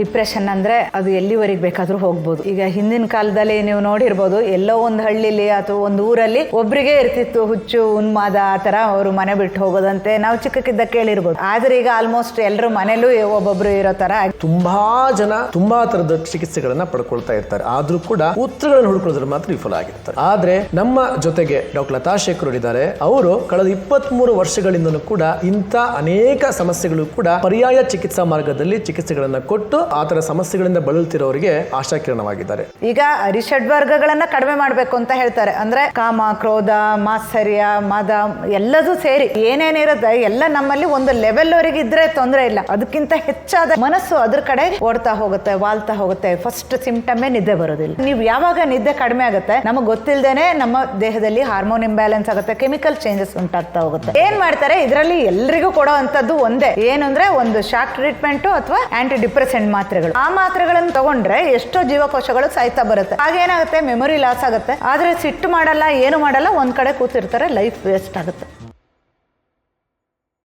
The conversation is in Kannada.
ಡಿಪ್ರೆಷನ್ ಅಂದರೆ ಅದು ಎಲ್ಲಿವರೆಗೆ ಬೇಕಾದರೂ ಹೋಗ್ಬೋದು. ಈಗ ಹಿಂದಿನ ಕಾಲದಲ್ಲಿ ನೀವು ನೋಡಿರ್ಬೋದು, ಎಲ್ಲೋ ಒಂದು ಹಳ್ಳಿಲಿ ಅಥವಾ ಒಂದು ಊರಲ್ಲಿ ಒಬ್ಬರಿಗೆ ಇರ್ತಿತ್ತು ಹುಚ್ಚು, ಉನ್ಮಾದ ಆ ಥರ ಅವರು ಮನೆ ಬಿಟ್ಟು ಹೋಗೋದಂತೆ ನಾವು ಚಿಕ್ಕಕ್ಕಿದ್ದ ಕೇಳಿರ್ಬೋದು. ಆದರೆ ಈಗ ಆಲ್ಮೋಸ್ಟ್ ಎಲ್ಲರೂ ಮನೇಲೂ ಒಬ್ಬೊಬ್ರು ಇರೋ ಥರ ತುಂಬಾ ಜನ ತುಂಬಾ ಥರದ ಚಿಕಿತ್ಸೆಗಳನ್ನ ಪಡ್ಕೊಳ್ತಾ ಇರ್ತಾರೆ. ಆದರೂ ಕೂಡ ಉತ್ತರಗಳನ್ನು ಹುಡುಕೊಳ್ಳೋದ್ರ ಮಾತ್ರ ವಿಫಲ ಆಗಿರ್ತಾರೆ. ಆದರೆ ನಮ್ಮ ಜೊತೆಗೆ ಡಾಕ್ಟರ್ ಲತಾ ಶೇಖರ್ ಇದ್ದಾರೆ ಅವರು ಕಳೆದ ಇಪ್ಪತ್ತ್ ಮೂರು ವರ್ಷಗಳಿಂದಲೂ ಕೂಡ ಇಂಥ ಅನೇಕ ಸಮಸ್ಯೆಗಳು ಕೂಡ ಪರ್ಯಾಯ ಚಿಕಿತ್ಸಾ ಮಾರ್ಗದಲ್ಲಿ ಚಿಕಿತ್ಸೆಗಳನ್ನು ಕೊಟ್ಟು ಆತರ ಸಮಸ್ಯೆಗಳಿಂದ ಬಳಲ್ತಿರೋರಿಗೆ ಆಶಾಕಿರಣವಾಗಿದ್ದಾರೆ. ಈಗ ಅರಿಷಡ್ ವರ್ಗಗಳನ್ನ ಕಡಿಮೆ ಮಾಡಬೇಕು ಅಂತ ಹೇಳ್ತಾರೆ. ಅಂದ್ರೆ ಕಾಮ, ಕ್ರೋಧ, ಮಾತ್ಸರ್ಯ, ಮದ ಎಲ್ಲದೂ ಸೇರಿ ಏನೇನಿರುತ್ತೆ ಎಲ್ಲ ನಮ್ಮಲ್ಲಿ ಒಂದು ಲೆವೆಲ್ ವರೆಗೆ ಇದ್ರೆ ತೊಂದರೆ ಇಲ್ಲ. ಅದಕ್ಕಿಂತ ಹೆಚ್ಚಾದ ಮನಸ್ಸು ಅದ್ರ ಕಡೆ ಓಡ್ತಾ ಹೋಗುತ್ತೆ, ವಾಲ್ತಾ ಹೋಗುತ್ತೆ. ಫಸ್ಟ್ ಸಿಂಪ್ಟಮೇ ನಿದ್ದೆ ಬರೋದಿಲ್ಲ. ನೀವು ಯಾವಾಗ ನಿದ್ದೆ ಕಡಿಮೆ ಆಗುತ್ತೆ, ನಮಗೆ ಗೊತ್ತಿಲ್ಲದೇನೆ ನಮ್ಮ ದೇಹದಲ್ಲಿ ಹಾರ್ಮೋನ್ ಇಂಬ್ಯಾಲೆನ್ಸ್ ಆಗುತ್ತೆ ಕೆಮಿಕಲ್ ಚೇಂಜಸ್ ಉಂಟಾಗ್ತಾ ಹೋಗುತ್ತೆ. ಏನ್ ಮಾಡ್ತಾರೆ, ಇದರಲ್ಲಿ ಎಲ್ರಿಗೂ ಕೊಡೋ ಅಂತದ್ದು ಒಂದೇ. ಏನು ಅಂದ್ರೆ ಒಂದು ಶಾಕ್ ಟ್ರೀಟ್ಮೆಂಟ್ ಅಥವಾ ಆಂಟಿ ಡಿಪ್ರೆಸೆಂಟ್ ಮಾತ್ರೆಗಳು. ಆ ಮಾತ್ರೆಗಳನ್ನು ತಗೊಂಡ್ರೆ ಎಷ್ಟೋ ಜೀವಕೋಶಗಳು ಸಾಯ್ತಾ ಬರುತ್ತೆ. ಹಾಗೇನಾಗುತ್ತೆ ಮೆಮೊರಿ ಲಾಸ್ ಆಗುತ್ತೆ. ಆದ್ರೆ ಸಿಟ್ಟು ಮಾಡಲ್ಲ, ಏನು ಮಾಡಲ್ಲ, ಒಂದ್ ಕಡೆ ಕೂತಿರ್ತಾರೆ ಲೈಫ್ ವೇಸ್ಟ್ ಆಗುತ್ತೆ.